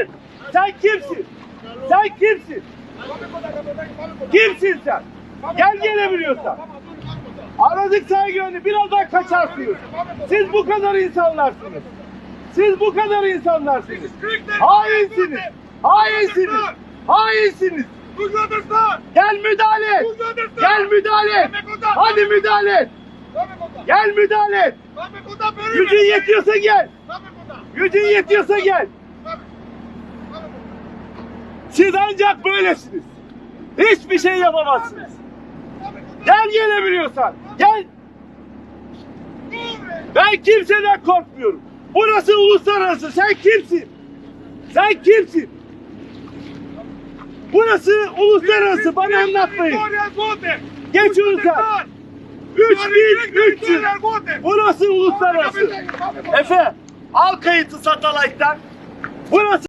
Hayır. Sen kimsin? Sen kimsin? Kimsin sen? Gel gelebiliyorsan. Aradık sana güvenli. Birazdan kaçarsınız. Siz bu kadar insanlarsınız. Siz bu kadar insanlarsınız. Hainsiniz. Hainsiniz. Hainsiniz. Gel müdahale et. Gel müdahale et. Hadi müdahale et. Gel müdahale et. Gücün yetiyorsa gel. Gücün yetiyorsa gel. Siz ancak böylesiniz. Hiçbir şey yapamazsınız. Gel gelebiliyorsan. Gel. Ben kimseden korkmuyorum. Burası uluslararası. Sen kimsin? Sen kimsin? Burası uluslararası. Bana anlatmayın. Geç sen. 3300. Burası uluslararası. Efe al kayıtı satellite'den. Burası